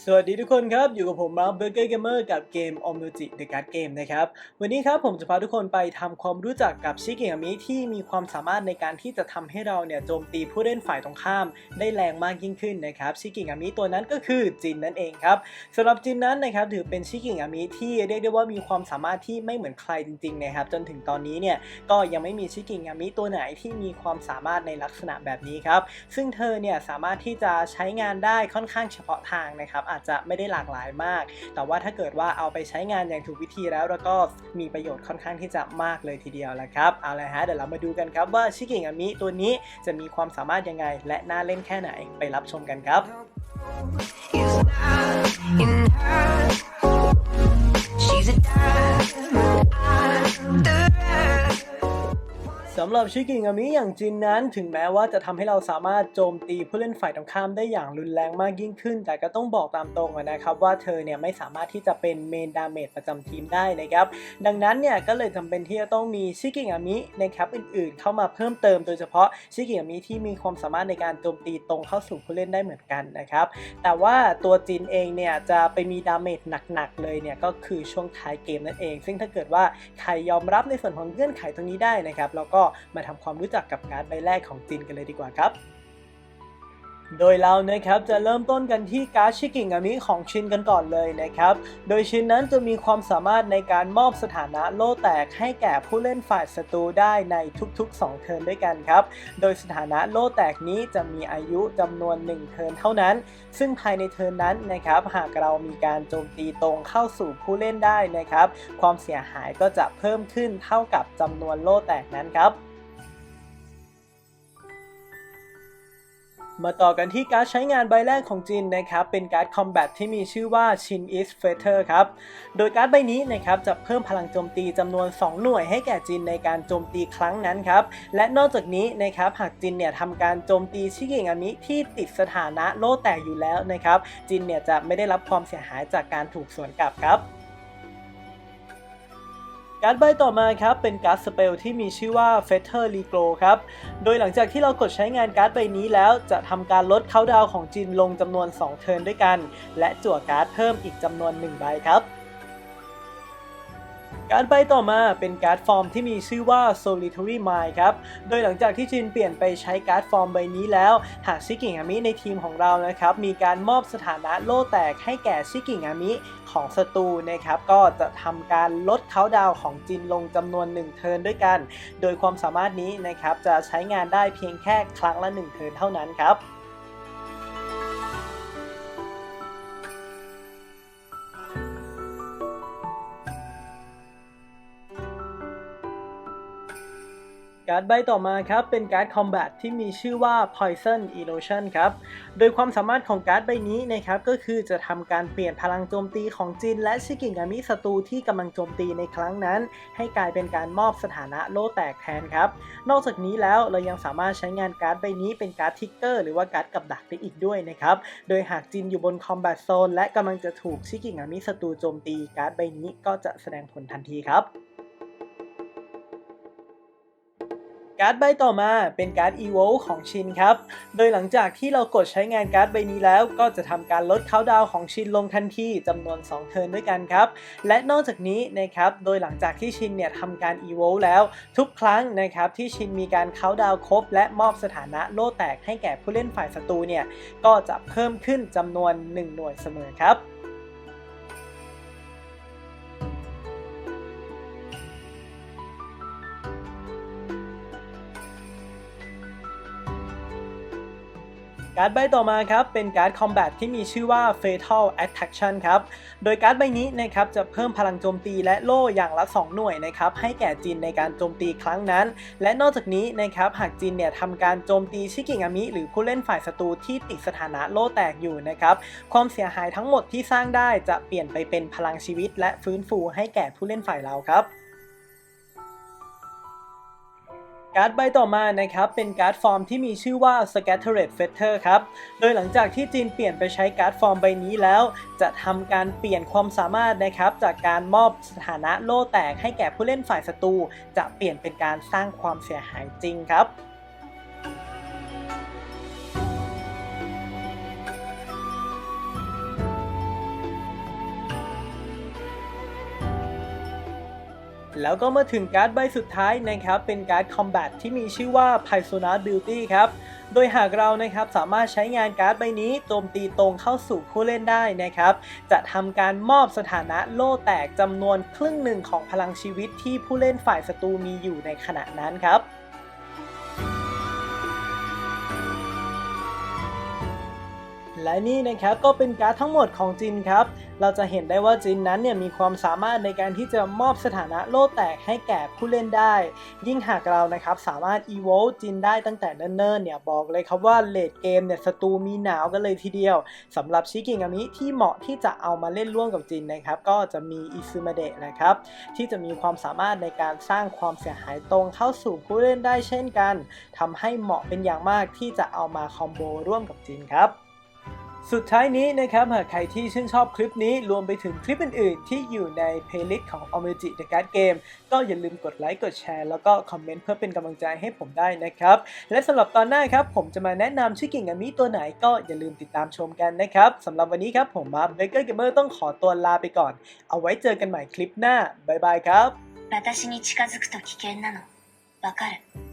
สวัสดีทุกคนครับ อยู่กับผมมาร์คเบอร์เกอร์เกมเมอร์กับเกม o m u j i The Card Game นะครับ วันนี้ครับผมจะพาทุกคนไปทำความรู้จักกับชิเกะมิที่มีความสามารถในการที่จะทำให้เราเนี่ยโจมตีผู้เล่นฝ่ายตรงข้าม ได้แรงมากยิ่งขึ้นนะครับชิเกะมิตัวนั้นก็คือจินนั่นเองครับสำหรับจินนั้นนะครับถือเป็นชิเกะมิที่เรียกได้ว่ามีความสามารถที่ไม่เหมือนใครจริงๆนะครับจนถึงตอนนี้เนี่ยก็ยังไม่มีชิเกะมิตัวไหนที่มีความสามารถในลักษณะแบบนี้ครับซึ่งเธอเนี่ยสามารถที่จะใช้งานได้ค่อนข้างเฉพาะทางนะครับอาจจะไม่ได้หลากหลายมาก แต่ว่าถ้าเกิดว่าเอาไปใช้งานอย่างถูกวิธีแล้ว แล้วก็มีประโยชน์ค่อนข้างที่จะมากเลยทีเดียวละครับเอาละฮะเดี๋ยวเรามาดูกันครับว่าชิเกะมิตัวนี้จะมีความสามารถยังไง และน่าเล่นแค่ไหนไปรับชมกันครับำหรับชิกิงามิอย่างจินนั้น ถึงแม้ว่าจะทำให้เราสามารถโจมตีผู้เล่นฝ่ายตรงข้ามได้อย่างรุนแรงมากยิ่งขึ้น แต่ก็ต้องบอกตามตรงนะครับว่าเธอเนี่ยไม่สามารถที่จะเป็นเมนดาเมจประจำทีมได้นะครับ ดังนั้นเนี่ยก็เลยจำเป็นที่จะต้องมีชิกิงามินะครับอื่นๆ เข้ามาเพิ่มเติมโดยเฉพาะชิกิงามิที่มีความสามารถในการโจมตีตรงเข้าสู่ผู้เล่นได้เหมือนกันนะครับ แต่ว่าตัวจินเองเนี่ยจะไปมีดาเมจหนักๆเลยเนี่ยก็คือช่วงท้ายเกมนั่นเอง ซึ่งถ้าเกิดว่าใครยอมรับในส่วนของเงื่อนไขตรงนี้ได้นะครับแล้วก็มาทำความรู้จักกับการ์ดใบแรกของจินกันเลยดีกว่าครับ โดยเรานะครับจะเริ่มต้นกันที่การ์ดชิกิงามิของชินกันก่อนเลยนะครับ โดยชินนั้นจะมีความสามารถในการมอบสถานะโล่แตกให้แก่ผู้เล่นฝ่ายศัตรูได้ในทุกๆ 2 เทิร์นด้วยกันครับ โดยสถานะโล่แตกนี้จะมีอายุจำนวน 1 เทิร์นเท่านั้น ซึ่งภายในเทิร์นนั้นนะครับหากเรามีการโจมตีตรงเข้าสู่ผู้เล่นได้นะครับ ความเสียหายก็จะเพิ่มขึ้นเท่ากับจำนวนโล่แตกนั้นครับ มาต่อกันที่การดใช้งานใบแรกของจินนะครับ เป็นการ์ดคอมแบทที่มีชื่อว่า Shin is Feather ครับ โดยการ์ดใบนี้นะครับจะเพิ่มพลังโจมตีจำนวน 2 หน่วยให้แก่จินในการโจมตีครั้งนั้นครับ และนอกจากนี้นะครับหากจินเนี่ยทำการโจมตีชิเกงอามิที่ติดสถานะโล่แตกอยู่แล้วนะครับจินเนี่ยจะไม่ได้รับความเสียหายจากการถูกสวนกลับครับ การ์ดใบต่อมาครับเป็นการ์ดสเปลที่มีชื่อว่า Fetter r e g r o ครับ โดยหลังจากที่เรากดใช้งานการ์ดใบนี้แล้วจะทำการลดเขาดาวของจินลงจำนวน 2 เทิร์นด้วยกัน และจั่วการ์ดเพิ่มอีกจำนวน 1 ใบครับ การ์ดใบต่อมาเป็นการ์ดฟอร์มที่มีชื่อว่า Solitary Mind ครับ โดยหลังจากที่จินเปลี่ยนไปใช้การ์ดฟอร์มใบนี้แล้ว หากชิกิงามิในทีมของเรานะครับ มีการมอบสถานะโล่แตกให้แก่ชิกิงามิของศัตรูนะครับ ก็จะทำการลดเขาดาวของจินลงจำนวน 1 เทิร์นด้วยกัน โดยความสามารถนี้นะครับจะใช้งานได้เพียงแค่ครั้งละ 1 เทิร์นเท่านั้นครับ การ์ดใบต่อมาครับเป็นการ์ดคอมแบทที่มีชื่อว่า Poison Illusion ครับ โดยความสามารถของการ์ดใบนี้นะครับก็คือจะทำการเปลี่ยนพลังโจมตีของจิน และชิกิงามิศัตรูที่กำลังโจมตีในครั้งนั้น ให้กลายเป็นการมอบสถานะโล่แตกแทนครับ นอกจากนี้แล้วเรายังสามารถใช้งานการ์ดใบนี้เป็นการ์ดทิกเกอร์หรือว่าการ์ดกับดักได้อีกด้วยนะครับ โดยหากจินอยู่บนคอมแบทโซนและกำลังจะถูกชิกิงามิศัตรูโจมตีการ์ดใบนี้ก็จะแสดงผลทันทีครับ การ์ดใบต่อมาเป็นการ์ด EVO ของชินครับ โดยหลังจากที่เรากดใช้งานการ์ดใบนี้แล้วก็จะทำการลดเขาดาวของชินลงทันทีจำนวน 2 เทิร์นด้วยกันครับ และนอกจากนี้นะครับ โดยหลังจากที่ชินเนี่ยทำการ EVO แล้ว ทุกครั้งนะครับที่ชินมีการเขาดาวครบ และมอบสถานะโล่แตกให้แก่ผู้เล่นฝ่ายศัตรูเนี่ยก็จะเพิ่มขึ้นจำนวน 1 หน่วยเสมอครับ การ์ดใบต่อมาครับเป็นการ์ดคอมแบทที่มีชื่อว่า Fatal Attraction ครับ โดยการ์ดใบนี้นะครับจะเพิ่มพลังโจมตีและโล่อย่างละ 2 หน่วยนะครับให้แก่จินในการโจมตีครั้งนั้น และนอกจากนี้นะครับหากจินเนี่ยทำการโจมตีชิกิงามิ หรือผู้เล่นฝ่ายศัตรูที่ติดสถานะโล่แตกอยู่นะครับความเสียหายทั้งหมดที่สร้างได้จะเปลี่ยนไปเป็นพลังชีวิต และฟื้นฟูให้แก่ผู้เล่นฝ่ายเราครับ การ์ดใบต่อมานะครับเป็นการ์ดฟอร์มที่มีชื่อว่า Scattered Feather ครับ โดยหลังจากที่จีนเปลี่ยนไปใช้การ์ดฟอร์มใบนี้แล้ว จะทำการเปลี่ยนความสามารถนะครับจากการมอบสถานะโล่แตกให้แก่ผู้เล่นฝ่ายศัตรูจะเปลี่ยนเป็นการสร้างความเสียหายจริงครับ แล้วก็มาถึงการ์ดใบสุดท้ายนะครับ เป็นการ์ดคอมแบทที่มีชื่อว่า p y s o n a Beauty ครับ โดยหากเรานะครับสามารถใช้งานการ์ดใบนี้โจมตีตรงเข้าสู่ผู้เล่นได้นะครับ จะทำการมอบสถานะโล่แตกจำนวนครึ่งหนึ่งของพลังชีวิตที่ผู้เล่นฝ่ายศัตรูมีอยู่ในขณะนั้นครับ และนี่นะครับก็เป็นการ์ดทั้งหมดของจินครับ เราจะเห็นได้ว่าจินนั้นเนี่ยมีความสามารถในการที่จะมอบสถานะโล่แตกให้แก่ผู้เล่นได้ ยิ่งหากเรานะครับสามารถ evoke จินได้ตั้งแต่เนิ่นๆเนี่ยบอกเลยครับว่าเลดเกมเนี่ยศัตรูมีหนาวกันเลยทีเดียวสำหรับชิกิงามิที่เหมาะที่จะเอามาเล่นร่วมกับจินนะครับก็จะมีอิซึมาเดะนะครับที่จะมีความสามารถในการสร้างความเสียหายตรงเข้าสู่ผู้เล่นได้เช่นกันทำให้เหมาะเป็นอย่างมากที่จะเอามาคอมโบร่วมกับจินครับ สุดท้ายนี้นะครับหากใครที่ชื่นชอบคลิปนี้รวมไปถึงคลิปอื่นๆ ที่อยู่ในเพลย์ลิสต์ของ o m e j i The Card Game ก็อย่าลืมกดไลค์กดแชร์แล้วก็คอมเมนต์เพื่อเป็นกำลังใจให้ผมได้นะครับ และสำหรับตอนหน้าครับ ผมจะมาแนะนำชื่อกิ่งอามิตัวไหนก็อย่าลืมติดตามชมกันนะครับสำหรับวันนี้ครับผมมาเบเกอร์เกมเมอร์ต้องขอตัวลาไปก่อน เอาไว้เจอกันใหม่คลิปหน้าบ๊ายบายครับ 私に近づくと危険なの。わかる。